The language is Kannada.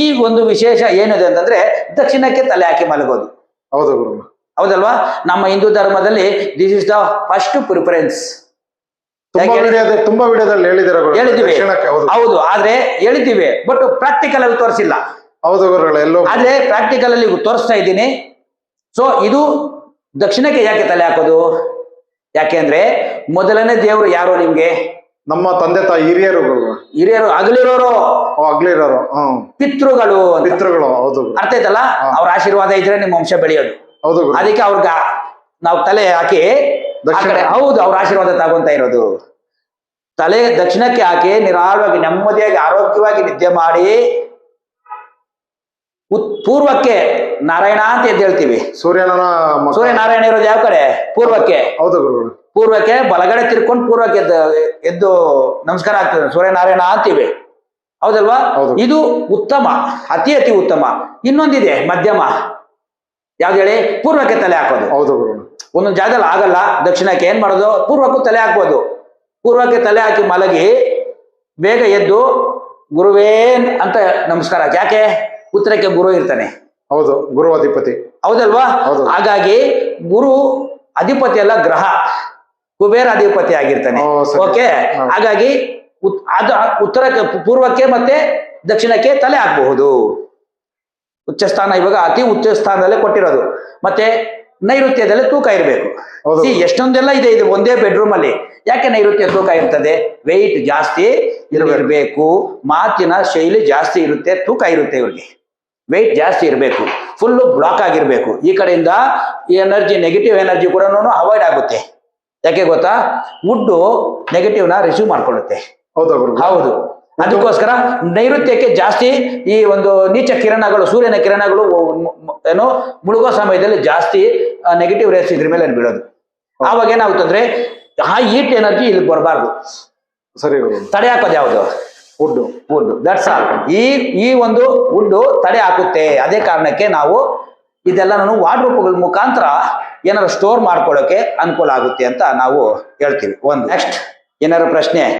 ಈ ಒಂದು ವಿಶೇಷ ಏನಿದೆ ಅಂತಂದ್ರೆ ದಕ್ಷಿಣಕ್ಕೆ ತಲೆ ಹಾಕಿ ಮಲಗೋದು. ಹೌದು ಗುರು ಹೌದಲ್ವಾ? ನಮ್ಮ ಹಿಂದೂ ಧರ್ಮದಲ್ಲಿ this is the first preference ತುಂಬಾ ವಿಡಿಯೋದಲ್ಲಿ ಹೇಳಿದಿರ ಹೇಳಿದಿವಿ ಹೌದು. ಆದ್ರೆ ಹೇಳಿದ್ದೀವಿ ಬಟ್ ಪ್ರಾಕ್ಟಿಕಲ್ ಅಲ್ಲಿ ತೋರಿಸಿಲ್ಲ. ಹೌದು ಆದ್ರೆ ಪ್ರಾಕ್ಟಿಕಲ್ ಅಲ್ಲಿ ತೋರಿಸ್ತಾ ಇದ್ದೀನಿ. ಸೊ ಇದು ದಕ್ಷಿಣಕ್ಕೆ ಯಾಕೆ ತಲೆ ಹಾಕೋದು? ಯಾಕೆಂದ್ರೆ ಮೊದಲನೇ ದೇವರು ಯಾರು ನಿಮ್ಗೆ? ನಮ್ಮ ತಂದೆ ತಾಯಿ ಹಿರಿಯರು ಹಿರಿಯರು ಅಗಲಿರೋರು ಅಗ್ಲಿರೋರು ಪಿತೃಗಳು ಪಿತೃಗಳು ಹೌದು ಅರ್ಥ ಆಯ್ತಲ್ಲ? ಅವ್ರ ಆಶೀರ್ವಾದ ಇದ್ರೆ ನಿಮ್ಮ ವಂಶ ಬೆಳೆಯೋದು. ಹೌದು ಅದಕ್ಕೆ ಅವ್ರಿಗ ನಾವು ತಲೆ ಹಾಕಿ ಹೌದು ಅವ್ರ ಆಶೀರ್ವಾದ ತಗೊಂತ ಇರೋದು. ತಲೆ ದಕ್ಷಿಣಕ್ಕೆ ಹಾಕಿ ನಿರಾಳವಾಗಿ ನೆಮ್ಮದಿಯಾಗಿ ಆರೋಗ್ಯವಾಗಿ ನಿದ್ದೆ ಮಾಡಿ ಪೂರ್ವಕ್ಕೆ ನಾರಾಯಣ ಅಂತ ಎದ್ದು ಹೇಳ್ತೀವಿ. ಸೂರ್ಯನ ಸೂರ್ಯನಾರಾಯಣ ಸೂರ್ಯ ನಾರಾಯಣ ಇರೋದು ಯಾವ ಕಡೆ? ಪೂರ್ವಕ್ಕೆ. ಹೌದು ಗುರುಗಳು ಪೂರ್ವಕ್ಕೆ ಬಲಗಡೆ ತಿರ್ಕೊಂಡು ಪೂರ್ವಕ್ಕೆ ಎದ್ದು ಎದ್ದು ನಮಸ್ಕಾರ ಆಗ್ತದೆ. ಸೂರ್ಯನಾರಾಯಣ ಅಂತೀವಿ. ಹೌದಲ್ವಾ? ಹೌದು. ಇದು ಉತ್ತಮ ಅತಿ ಅತಿ ಉತ್ತಮ. ಇನ್ನೊಂದಿದೆ ಮಧ್ಯಮ. ಯಾವ್ದು ಹೇಳಿ? ಪೂರ್ವಕ್ಕೆ ತಲೆ ಹಾಕೋದು. ಹೌದು ಒಂದೊಂದು ಜಾಗದಲ್ಲಿ ಆಗಲ್ಲ ದಕ್ಷಿಣಕ್ಕೆ ಏನ್ ಮಾಡೋದು? ಪೂರ್ವಕ್ಕೂ ತಲೆ ಹಾಕ್ಬೋದು. ಪೂರ್ವಕ್ಕೆ ತಲೆ ಹಾಕಿ ಮಲಗಿ ಬೇಗ ಎದ್ದು ಗುರುವೇನ್ ಅಂತ ನಮಸ್ಕಾರ. ಯಾಕೆ? ಉತ್ತರಕ್ಕೆ ಗುರು ಇರ್ತಾನೆ. ಹೌದು ಗುರು ಅಧಿಪತಿ. ಹೌದಲ್ವಾ? ಹೌದು. ಹಾಗಾಗಿ ಗುರು ಅಧಿಪತಿ ಅಲ್ಲ ಗ್ರಹ. ಕುಬೇರ ಅಧಿಪತಿ ಆಗಿರ್ತಾನೆ. ಓಕೆ? ಹಾಗಾಗಿ ಅದು ಉತ್ತರಕ್ಕೆ ಪೂರ್ವಕ್ಕೆ ಮತ್ತೆ ದಕ್ಷಿಣಕ್ಕೆ ತಲೆ ಹಾಕಬಹುದು. ಉಚ್ಚ ಸ್ಥಾನ ಇವಾಗ ಅತಿ ಉಚ್ಚ ಸ್ಥಾನದಲ್ಲೇ ಕೊಟ್ಟಿರೋದು. ಮತ್ತೆ ನೈಋತ್ಯದಲ್ಲಿ ತೂಕ ಇರಬೇಕು. ಎಷ್ಟೊಂದೆಲ್ಲ ಇದೆ ಇದು ಒಂದೇ ಬೆಡ್ರೂಮ್ ಅಲ್ಲಿ. ಯಾಕೆ ನೈಋತ್ಯ ತೂಕ ಇರ್ತದೆ? ವೆಯ್ಟ್ ಜಾಸ್ತಿ ಇರಬೇಕು. ಮಾತಿನ ಶೈಲಿ ಜಾಸ್ತಿ ಇರುತ್ತೆ ತೂಕ ಇರುತ್ತೆ ಇವ್ರಿಗೆ. ವೆಯ್ಟ್ ಜಾಸ್ತಿ ಇರಬೇಕು. ಫುಲ್ ಬ್ಲಾಕ್ ಆಗಿರ್ಬೇಕು. ಈ ಕಡೆಯಿಂದ ಈ ಎನರ್ಜಿ ನೆಗೆಟಿವ್ ಎನರ್ಜಿ ಕೂಡ ಅವಾಯ್ಡ್ ಆಗುತ್ತೆ. ಯಾಕೆ ಗೊತ್ತಾ? ವುಡ್ಡು ನೆಗೆಟಿವ್ನ ರಿಸೀವ್ ಮಾಡ್ಕೊಳ್ಳುತ್ತೆ. ಹೌದಾ ಅದಕ್ಕೋಸ್ಕರ ನೈಋತ್ಯಕ್ಕೆ ಜಾಸ್ತಿ ಈ ಒಂದು ನೀಚ ಕಿರಣಗಳು ಸೂರ್ಯನ ಕಿರಣಗಳು ಏನು ಮುಳುಗೋ ಸಮಯದಲ್ಲಿ ಜಾಸ್ತಿ ನೆಗೆಟಿವ್ ರೇಸ್ ಇದ್ರ ಮೇಲೆ ಬೀಳೋದು. ಆವಾಗ ಏನಾಗುತ್ತಂದ್ರೆ ಆ ಹೀಟ್ ಎನರ್ಜಿ ಇಲ್ಲಿ ಬರಬಾರ್ದು. ಸರಿ ತಡೆ ಹಾಕೋದು ಯಾವುದು? ವುಡ್ ವುಡ್ ದಟ್ಸ್ ಆಲ್ ಈ ಈ ಒಂದು ವುಡ್ ತಡೆ ಹಾಕುತ್ತೆ ಅದೇ ಕಾರಣಕ್ಕೆ ನಾವು ಇದೆಲ್ಲ ನಾನು ವಾರ್ಡ್ರೂಪ್ಗಳ ಮುಖಾಂತರ ಏನಾದ್ರು ಸ್ಟೋರ್ ಮಾಡ್ಕೊಳ್ಳೋಕೆ ಅನುಕೂಲ ಆಗುತ್ತೆ ಅಂತ ನಾವು ಹೇಳ್ತೀವಿ. ಒಂದು. ನೆಕ್ಸ್ಟ್ ಏನಾದ್ರು ಪ್ರಶ್ನೆ?